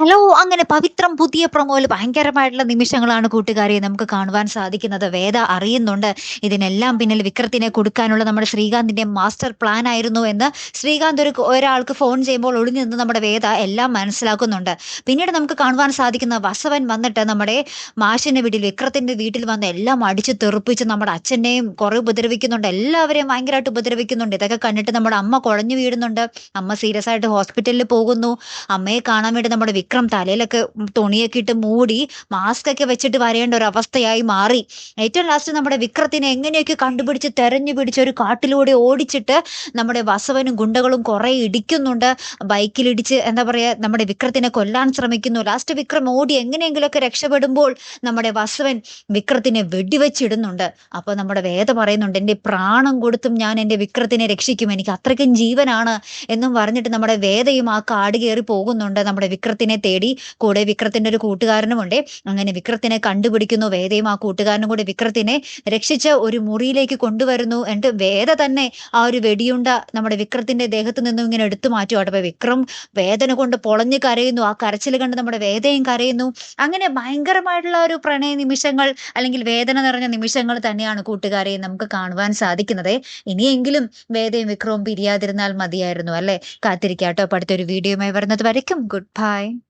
Hello! അങ്ങനെ പവിത്രം പുതിയ പ്രൊമോയിൽ ഭയങ്കരമായിട്ടുള്ള നിമിഷങ്ങളാണ് കൂട്ടുകാരെ നമുക്ക് കാണുവാൻ സാധിക്കുന്നത്. വേദ അറിയുന്നുണ്ട് ഇതിനെല്ലാം പിന്നിൽ വിക്രത്തിനെ കൊടുക്കാനുള്ള നമ്മുടെ ശ്രീകാന്തിന്റെ മാസ്റ്റർ പ്ലാൻ ആയിരുന്നു എന്ന് ശ്രീകാന്ത് ഒരു ഒരാൾക്ക് ഫോൺ ചെയ്യുമ്പോൾ ഒളിഞ്ഞു നിന്ന് നമ്മുടെ വേദ എല്ലാം മനസ്സിലാക്കുന്നുണ്ട്. പിന്നീട് നമുക്ക് കാണുവാൻ സാധിക്കുന്ന വസവൻ വന്നിട്ട് നമ്മുടെ മാഷിന്റെ വീട്ടിൽ വിക്രത്തിന്റെ വീട്ടിൽ വന്ന് എല്ലാം അടിച്ചു തെറുപ്പിച്ച് നമ്മുടെ അച്ഛനെയും കുറെ ഉപദ്രവിക്കുന്നുണ്ട്. എല്ലാവരെയും ഭയങ്കരമായിട്ട് ഉപദ്രവിക്കുന്നുണ്ട്. ഇതൊക്കെ കണ്ടിട്ട് നമ്മുടെ അമ്മ കുഴഞ്ഞു വീഴുന്നുണ്ട്. അമ്മ സീരിയസ് ആയിട്ട് ഹോസ്പിറ്റലിൽ പോകുന്നു. അമ്മയെ കാണാൻ വേണ്ടി നമ്മുടെ വിക്രം തലയിലൊക്കെ തുണിയൊക്കെ ഇട്ട് മൂടി മാസ്ക് ഒക്കെ വെച്ചിട്ട് വരേണ്ട ഒരു അവസ്ഥയായി മാറി. ഏറ്റവും ലാസ്റ്റ് നമ്മുടെ വിക്രത്തിനെ എങ്ങനെയൊക്കെ കണ്ടുപിടിച്ച് തെരഞ്ഞു പിടിച്ച് ഒരു കാട്ടിലൂടെ ഓടിച്ചിട്ട് നമ്മുടെ വസവനും ഗുണ്ടകളും കുറെ ഇടിക്കുന്നുണ്ട്. ബൈക്കിലിടിച്ച് എന്താ പറയാ നമ്മുടെ വിക്രത്തിനെ കൊല്ലാൻ ശ്രമിക്കുന്നു. ലാസ്റ്റ് വിക്രം ഓടി എങ്ങനെയെങ്കിലുമൊക്കെ രക്ഷപ്പെടുമ്പോൾ നമ്മുടെ വസവൻ വിക്രത്തിനെ വെടിവെച്ചിടുന്നുണ്ട്. അപ്പൊ നമ്മുടെ വേദ പറയുന്നുണ്ട് എന്റെ പ്രാണം കൊടുത്തും ഞാൻ എന്റെ വിക്രത്തിനെ രക്ഷിക്കും. എനിക്ക് അത്രയ്ക്കും ജീവനാണ് എന്നും പറഞ്ഞിട്ട് നമ്മുടെ വേദയും ആ കാട് കയറി പോകുന്നുണ്ട് നമ്മുടെ വിക്രത്തിനെ തേടി. കൂടെ വിക്രത്തിന്റെ ഒരു കൂട്ടുകാരനുമുണ്ട്. അങ്ങനെ വിക്രത്തിനെ കണ്ടുപിടിക്കുന്നു. വേദയും ആ കൂട്ടുകാരനും കൂടെ വിക്രത്തിനെ രക്ഷിച്ച ഒരു മുറിയിലേക്ക് കൊണ്ടുവരുന്നു. എന്നിട്ട് വേദ തന്നെ ആ ഒരു വെടിയുണ്ട നമ്മുടെ വിക്രത്തിന്റെ ദേഹത്ത് നിന്നും ഇങ്ങനെ എടുത്തു മാറ്റുവാട്ടോ. അപ്പൊ വിക്രം വേദന കൊണ്ട് പൊളഞ്ഞു കരയുന്നു. ആ കരച്ചിൽ കണ്ട് നമ്മുടെ വേദയും കരയുന്നു. അങ്ങനെ ഭയങ്കരമായിട്ടുള്ള ഒരു പ്രണയ നിമിഷങ്ങൾ അല്ലെങ്കിൽ വേദന നിറഞ്ഞ നിമിഷങ്ങൾ തന്നെയാണ് കൂട്ടുകാരെ നമുക്ക് കാണുവാൻ സാധിക്കുന്നത്. ഇനിയെങ്കിലും വേദയും വിക്രവും പിരിയാതിരുന്നാൽ മതിയായിരുന്നു അല്ലെ കാത്തിരിക്കാട്ടോ. അടുത്തൊരു വീഡിയോയുമായി വരുന്നത് വരയ്ക്കും ഗുഡ് ബൈ.